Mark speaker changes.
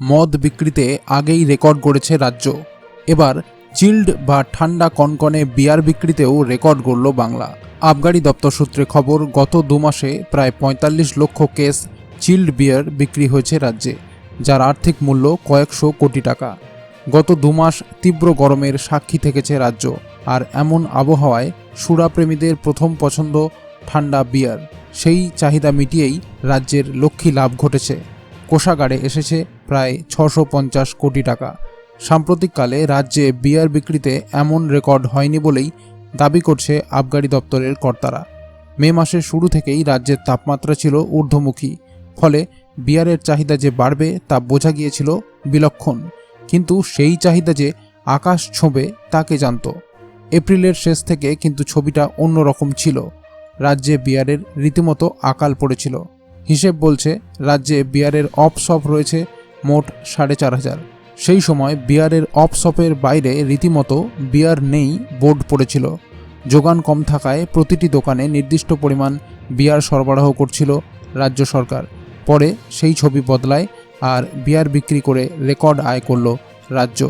Speaker 1: মদ বিক্রিতে আগেই রেকর্ড গড়েছে রাজ্য। এবার চিল্ড বা ঠান্ডা কনকনে বিয়ার বিক্রিতেও রেকর্ড গড়ল বাংলা। আবগারি দপ্তর সূত্রে খবর, গত দু মাসে প্রায় পঁয়তাল্লিশ লক্ষ কেস চিল্ড বিয়ার বিক্রি হয়েছে রাজ্যে, যার আর্থিক মূল্য কয়েকশো কোটি টাকা। গত দু মাস তীব্র গরমের সাক্ষী থেকেছে রাজ্য, আর এমন আবহাওয়ায় সুরাপ্রেমীদের প্রথম পছন্দ ঠান্ডা বিয়ার। সেই চাহিদা মিটিয়েই রাজ্যের লক্ষ্মী লাভ ঘটেছে। কোষাগারে এসেছে প্রায় ছশো পঞ্চাশ কোটি টাকা। সাম্প্রতিককালে রাজ্যে বিয়ার বিক্রিতে এমন রেকর্ড হয়নি বলেই দাবি করছে আবগারি দপ্তরের কর্তারা। মে মাসের শুরু থেকেই রাজ্যের তাপমাত্রা ছিল ঊর্ধ্বমুখী, ফলে বিয়ারের চাহিদা যে বাড়বে তা বোঝা গিয়েছিল বিলক্ষণ, কিন্তু সেই চাহিদা যে আকাশ ছোঁবে তাকে জানত? এপ্রিলের শেষ থেকে কিন্তু ছবিটা অন্যরকম ছিল। রাজ্যে বিয়ারের রীতিমতো আকাল পড়েছিল। হিসেব বলছে, রাজ্যে বিয়ারের অফ শপ রয়েছে মোট সাড়ে চার হাজার। সেই সময় বিয়ারের অফ শপের বাইরে রীতিমতো বিয়ার নেই, বোর্ড পড়েছিল। যোগান কম থাকায় প্রতিটি দোকানে নির্দিষ্ট পরিমাণ বিয়ার সরবরাহ করছিল রাজ্য সরকার। পরে সেই ছবি বদলায় আর বিয়ার বিক্রি করে রেকর্ড আয় করল রাজ্য।